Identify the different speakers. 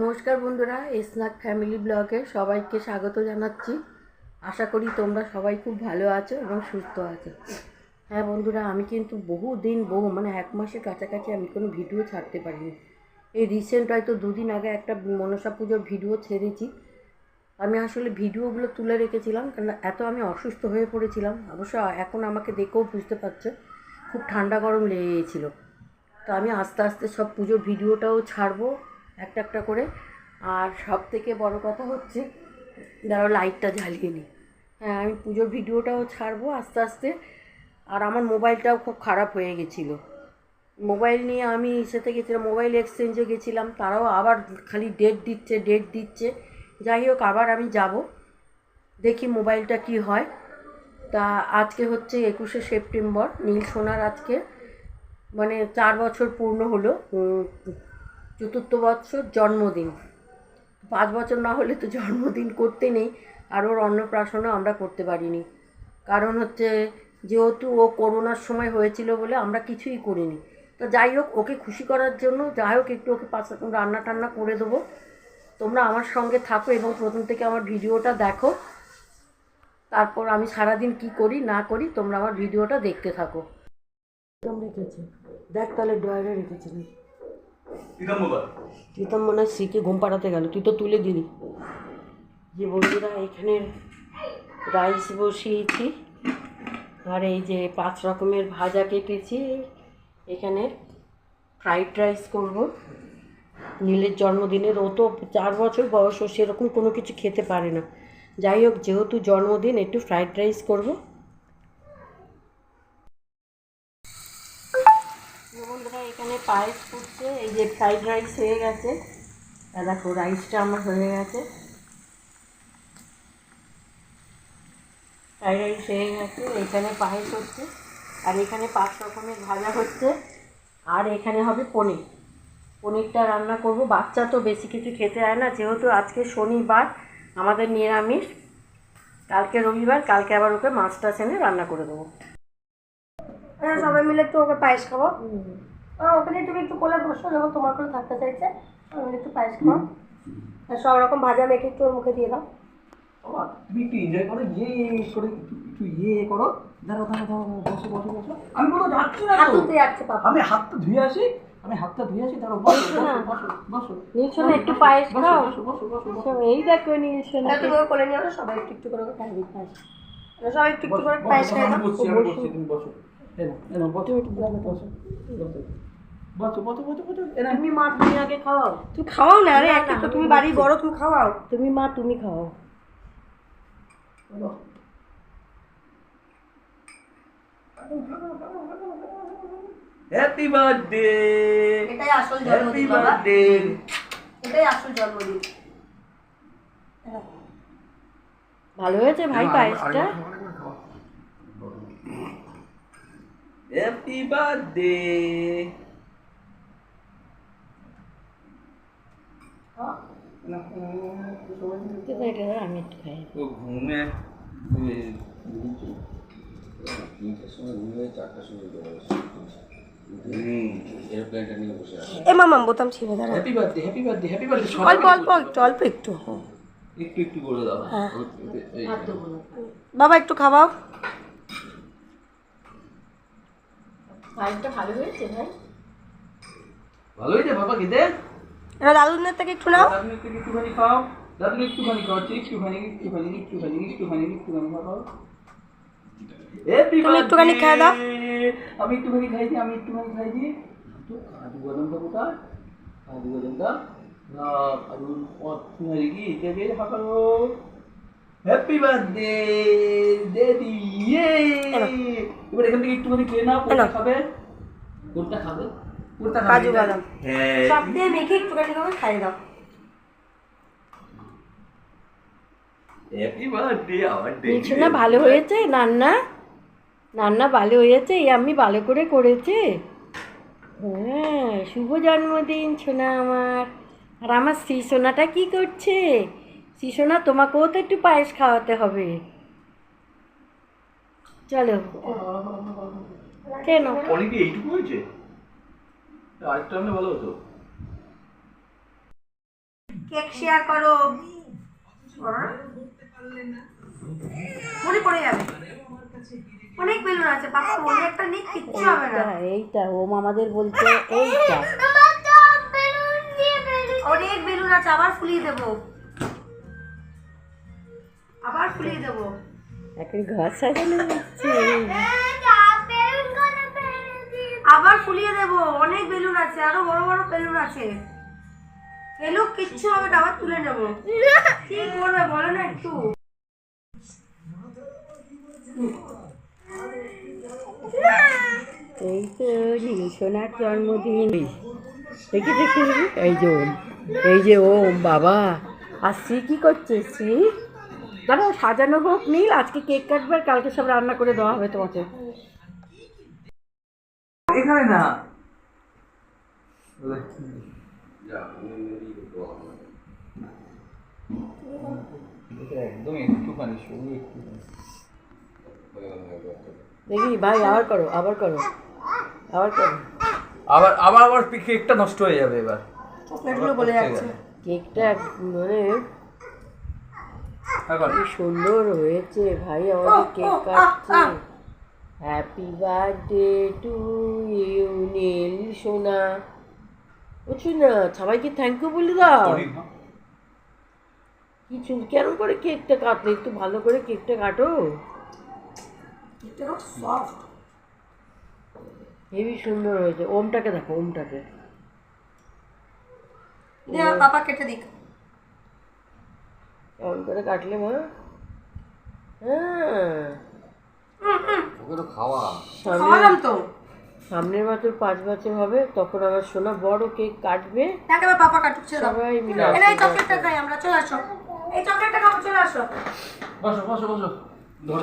Speaker 1: নমস্কার বন্ধুরা স্নাক ফ্যামিলি ব্লগে সবাইকে স্বাগত জানাচ্ছি। আশা করি তোমরা সবাই খুব ভালো আছো এবং সুস্থ আছো। হ্যাঁ বন্ধুরা, আমি কিন্তু বহু দিন বহু মানে এক মাসের কাছাকাছি আমি কোনো ভিডিও ছাড়তে পারিনি। এই রিসেন্ট হয়তো দুদিন আগে একটা মনসা পুজোর ভিডিও ছেড়েছি। আমি আসলে ভিডিওগুলো তুলে রেখেছিলাম কারণ এত আমি অসুস্থ হয়ে পড়েছিলাম। অবশ্য এখন আমাকে দেখেও বুঝতে পারছ, খুব ঠান্ডা গরম লেগে গিয়েছিল তো আমি আস্তে আস্তে সব পুজোর ভিডিওটাও ছাড়বো। একটা একটা করে। আর সব থেকে বড় কথা হচ্ছে ধরো লাইটটা জ্বালিয়ে নিই। হ্যাঁ আমি পুজোর ভিডিওটাও ছাড়বো আস্তে আস্তে। আর আমার মোবাইলটাও খুব খারাপ হয়ে গেছিল। মোবাইল নিয়ে আমি ইসেতে গেছিলাম মোবাইল এক্সচেঞ্জে গেছিলাম, তারাও আবার খালি ডেট দিচ্ছে ডেট দিচ্ছে। যাই হোক, আবার আমি যাব। দেখি মোবাইলটা কি হয়। তা আজকে হচ্ছে একুশে সেপ্টেম্বর, নীল সোনার আজকে। মানে চার বছর পূর্ণ হলো চতুর্থ বছর জন্মদিন। পাঁচ বছর না হলে তো জন্মদিন করতে নেই, আর ওর অন্নপ্রাশনও আমরা করতে পারিনি। কারণ হচ্ছে, যেহেতু ও করোনার সময় হয়েছিল বলে আমরা কিছুই করিনি। তো যাই হোক, ওকে খুশি করার জন্য, যাই হোক, একটু ওকে পাঁচ রান্না টান্না করে দেবো। তোমরা আমার সঙ্গে থাকো এবং প্রথম থেকে আমার ভিডিওটা দেখো। তারপর আমি সারাদিন কি করি, না করি, তোমরা আমার ভিডিওটা দেখতে থাকো। রেখেছে। দেখ তাহলে ড্রয়ারে রেখেছে প্রীতম মনে হয় স্ত্রীকে ঘুম পাড়াতে গেল। তুই তো তুলে দিলি। যে বন্ধুরা, এখানে রাইস বসিয়েছি। আর এই যে পাঁচ রকমের ভাজা কেটেছি। এখানে ফ্রাইড রাইস করব। নীলের জন্মদিনের, ও তো চার বছর বয়স সেরকম কোনো কিছু খেতে পারে না। যাই হোক, যেহেতু জন্মদিন, একটু ফ্রাইড রাইস করব বন্ধুরা এখানে পায়েস করছে এই যে ফ্রাইড রাইস হয়ে গেছে। দেখো রাইসটা আমার হয়ে গেছে। ফ্রাইড রাইস হয়ে গেছে এখানে পায়েস হচ্ছে। আর এখানে পাঁচ রকমের ভাজা হচ্ছে। আর এখানে হবে পনির। পনিরটা রান্না করব। বাচ্চা তো বেশি কিছু খেতে হয় না যেহেতু আজকে শনিবার আমাদের নিরামিষ। কালকে রবিবার কালকে আবার ওকে মাছ টাছ এনে রান্না করে দেবো।
Speaker 2: হ্যাঁ সবাই মিলে একটু ওকে পায়েস খাব? ওখানে তুমি একটু কোলে বসো যখন তোমার কোলে থাকতে চাইছে। মিলে একটু পায়েস আর সব রকম ভাজা মেখে একটু ওর মুখে দিয়ে দাও।
Speaker 3: তুমি একটু এনজয় করো ইয়ে ইয়ে করে একটু একটু ইয়ে করো। দাঁড়াও দাঁড়াও বসো বসো বসো। আমি কোনো যাচ্ছি না
Speaker 2: হাত যাচ্ছে পাপা
Speaker 3: আমি হাতটা ধুয়ে আসি আমি হাতটা ধুয়ে আসি দাঁড়াও বসো বসো বসো বসো।
Speaker 1: নিলসোনা একটু পায়েস
Speaker 3: বসো
Speaker 1: খাও।
Speaker 3: বসো বসো বসো বসো।
Speaker 1: এই দেখো নিলসোনা।
Speaker 2: তাহলে তুমি কোলে নিয়ে আসো সবাই একটু একটু করে ওকে খাই দিই পায়েস সবাই একটু একটু করে পায়েস
Speaker 3: বসো,
Speaker 2: খাই
Speaker 3: আমি
Speaker 2: দাও
Speaker 3: আমি বসছি তুমি বসো। এনো এনো বসো বসো বসো। বসো বসো বসো বসো।
Speaker 1: তুমি মা তুমি আগে খাওয়াও।
Speaker 2: তুমি খাওয়াও না আরে একটা তো তুমি বাড়ি বড় তুমি খাওয়াও।
Speaker 1: তুমি মা তুমি খাওয়াও।
Speaker 3: হ্যাপি বার্থডে
Speaker 2: এটাই আসল জন্মদিন বাবা।
Speaker 3: বার্থডে
Speaker 2: এটাই আসল জন্মদিন।
Speaker 1: ভালো হয়েছে ভাই পায়েসটা?
Speaker 3: হ্যাপি বার্থডে
Speaker 1: আমি একটু খাই।
Speaker 3: ও ঘুমে
Speaker 4: তিনটার সময় ঘুমিয়ে চারটার সময় চলে আসে এরোপ্লেনটা নিয়ে বসে আছে।
Speaker 2: এ মামা বোতাম ছিঁড়ে দাঁড়া
Speaker 3: happy birthday happy birthday happy birthday
Speaker 2: অল্প অল্প একটু অল্প একটু। হ্যাঁ।
Speaker 3: একটু একটু করে দাও। এই-
Speaker 2: বাবা একটু খাওয়াও
Speaker 1: পায়েসটা ভালো হয়েছে ভাই?
Speaker 3: ভালো হয়েছে বাবা খেতে?
Speaker 2: এবার দাদুদের থেকে একটু নাও।
Speaker 3: একটুখানি খাও। দাদু একটুখানি খাও একটুখানি একটুখানি একটুখানি একটুখানি একটুখানি খাও।
Speaker 2: তুমি একটুখানি খেয়ে দাও।
Speaker 3: আমি একটুখানি খাই আমি একটুখানি খাই দিই তো কাজু বাদামটা কোথায় কাজু বাদামটা না কাজু পথুনারি কি? এটা দিয়ে হাঁকালো হ্যাপি বার্থডে ডেডি ইয়ে এবার এখান থেকে একটুখানি খেয়ে নাও খাবে কোনটা খাবে? কোনটা খাবে?
Speaker 2: কাজু বাদাম।
Speaker 3: হ্যাঁ
Speaker 2: সব দিয়ে মেখে একটুখানি করে খাইয়ে দাও
Speaker 1: ভালো হয়েছে রান্না রান্না ভালো হয়েছে এই আমি ভালো করে করেছে হ্যাঁ শুভ জন্মদিন সোনা আমার আর আমার শ্রী সোনাটা কি করছে শ্রী সোনা তোমাকেও তো একটু পায়েস খাওয়াতে হবে চলো কেন
Speaker 3: এইটুকু হয়েছে আরেকটা হলে ভালো হতো।
Speaker 2: কেক শেয়ার করো। মনে পড়ে যাবে। অনেক বেলুন আছে পাপা মনে একটা নিক কিচ্ছু হবে না।
Speaker 1: এইটা ওম আমাদের বলছে এইটা।
Speaker 2: অনেক বেলুন আছে আবার ফুলিয়ে দেবো। আবার ফুলিয়ে দেবো।
Speaker 1: এখন ঘর সাজানো হচ্ছে।
Speaker 2: ফুলিয়ে দেবো। অনেক বেলুন আছে, আরও বড় বড় বেলুন আছে। এলো, কিচ্ছু হবে না, আবার তুলে নেব। কি করবে বলো না একটু?
Speaker 1: এই তো সোনার জন্মদিন। দেখি দেখি। এই যে এই যে ওম, বাবা। আর শ্রী কি করছে, শ্রী? দাঁড়াও, সাজানো হোক, নীল। আজকে কেক কাটবে, আর কালকে সব রান্না করে দেওয়া হবে তোমাকে।
Speaker 4: হয়ে গেল।
Speaker 1: দেখি ভাই আবার করো আবার করো। আবার করো।
Speaker 3: আবার আবার আবার কেকটা নষ্ট হয়ে যাবে এবার।
Speaker 2: চকলেটগুলো বলে যাচ্ছে।
Speaker 1: কেকটা। এক- মানে কি সুন্দর হয়েছে ভাই আমাদের কেক কাটছে। Happy birthday to you Neel সোনা বুঝছ না সবাইকে থ্যাংক ইউ বলে দাও। কিছু কেন করে কেকটা কাটলে? একটু ভালো করে কেকটা কাটো।
Speaker 2: সফট
Speaker 1: হেবি সুন্দর হয়েছে। ওমটাকে দেখো ওমটাকে।
Speaker 2: পাপা কেটে দিক।
Speaker 1: কেমন করে কাটলে মা? হ্যাঁ।
Speaker 4: ওকে তো খাওয়া।
Speaker 1: সামনে
Speaker 2: খাওয়ালাম তো।
Speaker 1: সামনের বছর পাঁচ বছর হবে তখন আমার সোনা বড় কেক কাটবে।
Speaker 2: দেখ পাপা কাটুক ছেড়ে
Speaker 1: সবাই মিলে
Speaker 2: এই চকলেটটা খাই আমরা চলে আসো। এই চকলেটটা খাব চলে আসো।
Speaker 3: বসো বসো বসো। ধরো।